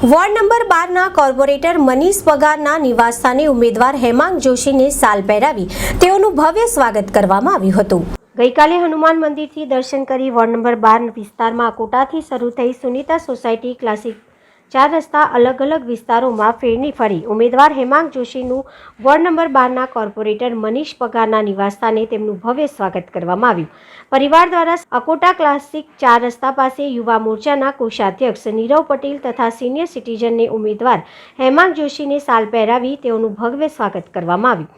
Ward number બારના corporator Manish પગારના નિવાસસ્થાને ઉમેદવાર હેમાંગ જોશીને સાલ પહેરાવી તેઓનું ભવ્ય સ્વાગત કરવામાં આવ્યું હતું. ગઈકાલે હનુમાન મંદિરથી દર્શન કરી વોર્ડ નંબર બાર વિસ્તારમાં કોટાથી શરૂ થઈ સુનીતા સોસાયટી ક્લાસિક ચાર રસ્તા અલગ અલગ વિસ્તારોમાં ફેરણી ફરી. ઉમેદવાર હેમાંગ જોશીનું વોર્ડ નંબર બારના કોર્પોરેટર મનીષ પગારના નિવાસસ્થાને તેમનું ભવ્ય સ્વાગત કરવામાં આવ્યું. પરિવાર દ્વારા અકોટા ક્લાસિક ચાર રસ્તા પાસે યુવા મોરચાના કોષાધ્યક્ષ નીરવ પટેલ તથા સિનિયર સિટીઝનને ઉમેદવાર હેમાંગ જોશીને સાલ પહેરાવી તેઓનું ભવ્ય સ્વાગત કરવામાં આવ્યું.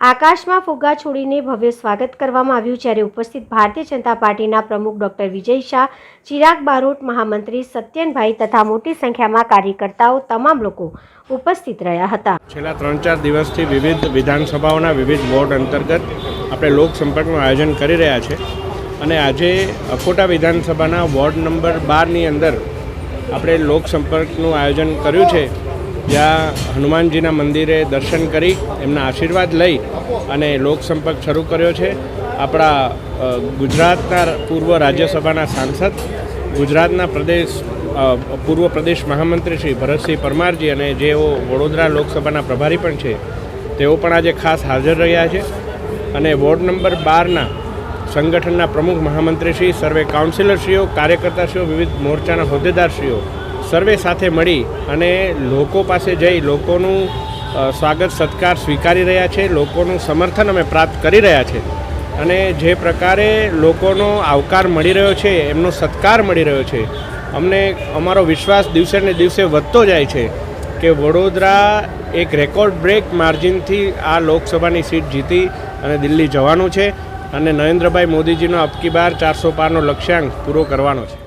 આકાશમાં ફુગ્ગા છોડીને ભવ્ય સ્વાગત કરવામાં આવ્યું જ્યારે ઉપસ્થિત ભારતીય જનતા પાર્ટીના પ્રમુખ ડોક્ટર વિજય શાહ, ચિરાગ બારોટ, મહામંત્રી સત્યનભાઈ તથા મોટી સંખ્યામાં કાર્યકર્તાઓ તમામ લોકો ઉપસ્થિત રહ્યા હતા. છેલ્લા ત્રણ ચાર દિવસથી વિવિધ વિધાનસભાઓના વિવિધ વોર્ડ અંતર્ગત આપણે લોકસંપર્કનું આયોજન કરી રહ્યા છે અને આજે અકોટા વિધાનસભાના વોર્ડ નંબર બારની અંદર આપણે લોકસંપર્કનું આયોજન કર્યું છે. જ્યાં હનુમાનજીના મંદિરે દર્શન કરી, એમના આશીર્વાદ લઈ અને લોકસંપર્ક શરૂ કર્યો છે. આપણા ગુજરાતના પૂર્વ રાજ્યસભાના સાંસદ, ગુજરાતના પ્રદેશ પૂર્વ પ્રદેશ મહામંત્રી શ્રી ભરતસિંહ પરમારજી અને જેઓ વડોદરા લોકસભાના પ્રભારી પણ છે, તેઓ પણ આજે ખાસ હાજર રહ્યા છે. અને વોર્ડ નંબર બારના સંગઠનના પ્રમુખ મહામંત્રીશ્રી સર્વે કાઉન્સિલરશ્રીઓ, કાર્યકર્તાશ્રીઓ, વિવિધ મોરચાના હોદ્દેદારશ્રીઓ સર્વે સાથે મળી અને લોકો પાસે જઈ લોકોનું સ્વાગત, સત્કાર સ્વીકારી રહ્યા છે, લોકોનું સમર્થન અમે પ્રાપ્ત કરી રહ્યા છે. અને જે પ્રકારે લોકોનો આવકાર મળી રહ્યો છે, એમનો સત્કાર મળી રહ્યો છે, અમને અમારો વિશ્વાસ દિવસે ને દિવસે વધતો જાય છે કે વડોદરા એક રેકોર્ડ બ્રેક માર્જિનથી આ લોકસભાની સીટ જીતી અને દિલ્હી જવાનું છે અને નરેન્દ્રભાઈ મોદીજીનો અબકી બાર ચારસો પારનો લક્ષ્યાંક પૂરો કરવાનો છે.